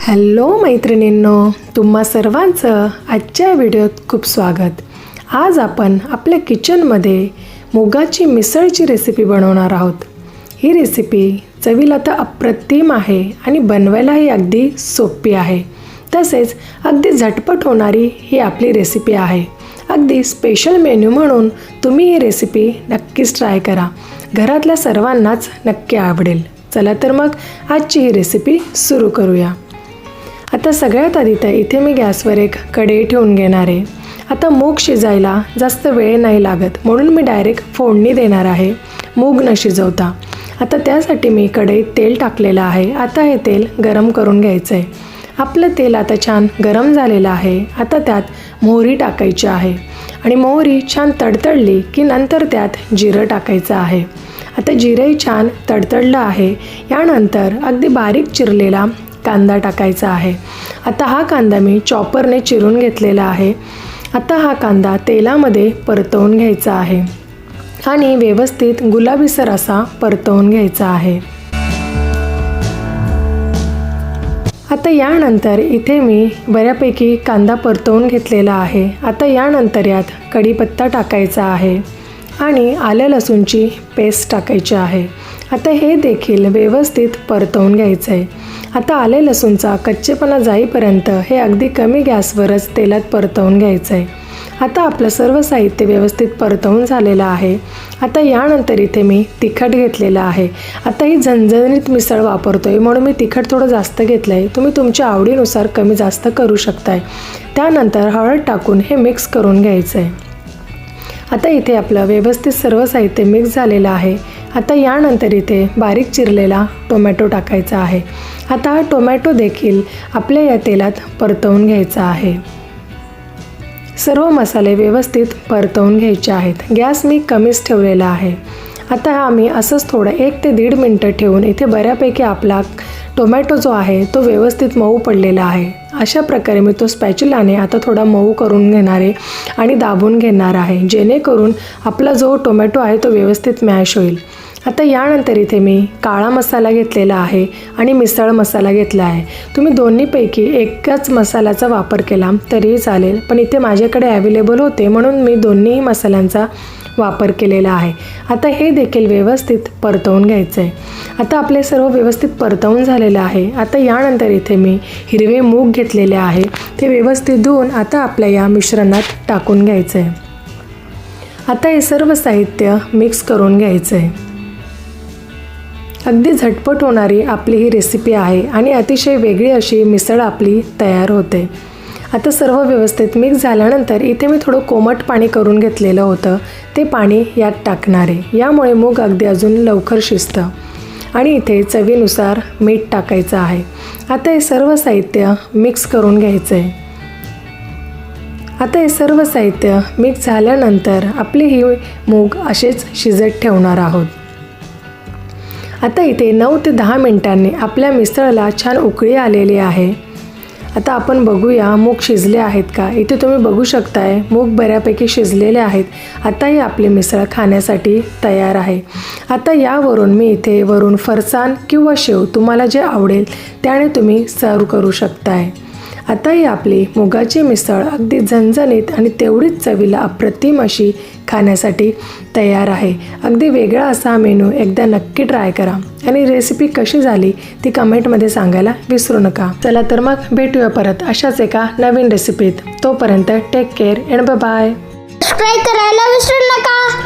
Hello मैत्रिणींनो तुम्हा सर्वांचं आजच्या व्हिडिओत खूप स्वागत. आज आपण आपल्या किचनमध्ये मुगाची मिसळची रेसिपी बनवणार आहोत. ही रेसिपी चवीला तर अप्रतिम आहे आणि बनवायलाही अगदी सोपी आहे. तसेच अगदी झटपट होणारी ही आपली रेसिपी आहे. अगदी स्पेशल मेन्यू म्हणून तुम्ही ही रेसिपी नक्कीच ट्राय करा. घरातल्या सर्वांनाच नक्की आवडेल. चला तर मग आजची ही रेसिपी सुरू करूया. आता सगळ्यात आधी तर इथे मी गॅसवर एक कढई ठेवून घेणार आहे. आता मूग शिजायला जास्त वेळ नाही लागत म्हणून मी डायरेक्ट फोडणी देणार आहे. मूग न शिजवता. आता त्यासाठी मी कढईत तेल टाकलेलं आहे. आता हे तेल गरम करून घ्यायचं आहे आपलं तेल आता छान गरम झालेलं आहे. आता त्यात मोहरी टाकायची आहे. आणि मोहरी छान तडतडली की नंतर त्यात जिरं टाकायचं आहे. आता जिरंही छान तडतडलं आहे. यानंतर अगदी बारीक चिरलेला कांदा टाकायचा आहे. आता हा कांदा मी चॉपरने चिरून घेतलेला आहे. आता हा कांदा तेलामध्ये परतवून घ्यायचा आहे. आणि व्यवस्थित गुलाबीसर असा परतवून घ्यायचा आहे. आता यानंतर इथे मी बऱ्यापैकी कांदा परतवून घेतलेला आहे. आता यानंतर यात कढीपत्ता टाकायचा आहे आणि आलं लसूणची पेस्ट टाकायची आहे. आता हे देखील व्यवस्थित परतवून घ्यायचं आहे आता आले लसूणचा कच्चेपणा जाईपर्यंत हे अगदी कमी गॅसवरच तेलात परतवून घ्यायचं आहे आता आपलं सर्व साहित्य व्यवस्थित परतवून झालेलं आहे. आता यानंतर इथे मी तिखट घेतलेलं आहे. आता ही झणझणीत मिसळ वापरतो आहे म्हणून मी तिखट थोडं जास्त घेतलं आहे तुम्ही तुमच्या आवडीनुसार कमी जास्त करू शकताय. त्यानंतर हळद टाकून हे मिक्स करून घ्यायचं आहे आता इथे आपलं व्यवस्थित सर्व साहित्य मिक्स झालेलं आहे. आता यानंतर इथे बारीक चिरलेला टोमॅटो टाकायचा आहे. आता हा टोमॅटो देखील आपल्या या तेलात परतवून घ्यायचा आहे. सर्व मसाले व्यवस्थित परतवून घ्यायचे आहेत. गॅस मी कमीच ठेवलेला आहे. आता हा मी असंच थोडं एक ते दीड मिनटं ठेवून इथे बऱ्यापैकी आपला टोमॅटो जो आहे तो व्यवस्थित मऊ पडलेला आहे. अशा प्रकारे मी तो स्पॅच्युलाने आता थोडा मऊ करून घेणार आहे आणि दाबून घेणार आहे जेणेकरून आपला जो टोमॅटो आहे तो व्यवस्थित मॅश होईल. आता यानंतर इथे मी काळा मसाला घेतलेला आहे आणि मिसळ मसाला घेतला आहे. तुम्ही दोन्हीपैकी एकच मसाल्याचा वापर केला तरीही चालेल पण इथे माझ्याकडे अवेलेबल होते म्हणून मी दोन्ही मसाल्यांचा वापर केलेला आहे. आता हे देखील व्यवस्थित परतवून घ्यायचं आहे आता आपले सर्व व्यवस्थित परतवून झालेलं आहे. आता यानंतर इथे मी हिरवे मूग घेतलेले आहे. ते व्यवस्थित धुवून आता आपल्या या मिश्रणात टाकून घ्यायचं आहे आता हे सर्व साहित्य मिक्स करून घ्यायचं आहे अगदी झटपट होणारी आपली ही रेसिपी आहे आणि अतिशय वेगळी अशी मिसळ आपली तयार होते. आता सर्व व्यवस्थित मिक्स झाल्यानंतर इथे मी थोडं कोमट पाणी करून घेतलेलं होतं. ते पाणी यात टाकणार. आहे यामुळे मूग अगदी अजून लवकर शिजतं. आणि इथे चवीनुसार मीठ टाकायचं आहे. आता हे सर्व साहित्य मिक्स करून घ्यायचं. आहे आता हे सर्व साहित्य मिक्स झाल्यानंतर आपले ही मूग असेच शिजत ठेवणार आहोत. आता इथे नऊ ते दहा मिनिटांनी आपल्या मिसळला छान उकळी आलेली आहे. आता आपण बघूया मूग शिजले आहेत का? इथे तुम्ही बघू शकताय मूग बऱ्यापैकी शिजलेले आहेत. आता ही आपली मिसळ खाण्यासाठी तयार आहे. आता यावरून मी इथे वरून फरसाण किंवा शेव तुम्हाला जे आवडेल त्याने तुम्ही सर्व करू शकताय. आता ही आपली मुगाची मिसळ अगदी झणझणीत आणि तेवढीच चवीला अप्रतिम अशी खाण्यासाठी तयार आहे. अगदी वेगळा असा मेनू एकदा नक्की ट्राय करा. आणि रेसिपी कशी झाली ती कमेंटमध्ये सांगायला विसरू नका. चला तर मग भेटूया परत अशाच एका नवीन रेसिपीत. तोपर्यंत take care and bye subscribe करायला विसरू नका.